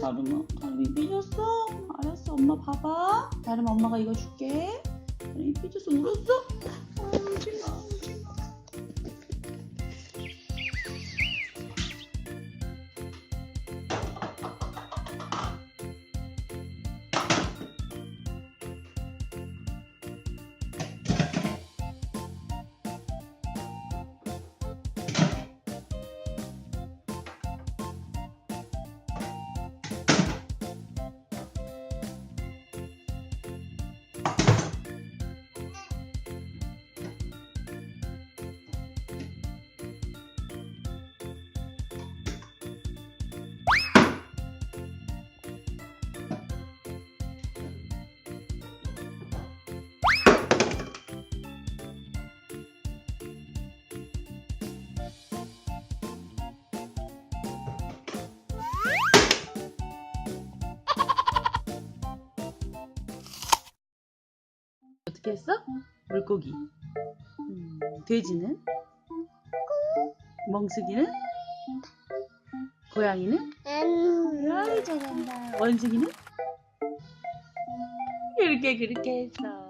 다름아, 다름이 삐졌어? 알았어, 엄마 봐봐. 다름 엄마가 이거 줄게. 다름이 삐졌어, 울었어? 아, 울지 마, 어떻게 했어? 물고기 음, 돼지는? 멍석이는? 고양이는? 아이 잘한다 원숭이는? 이렇게 그렇게 했어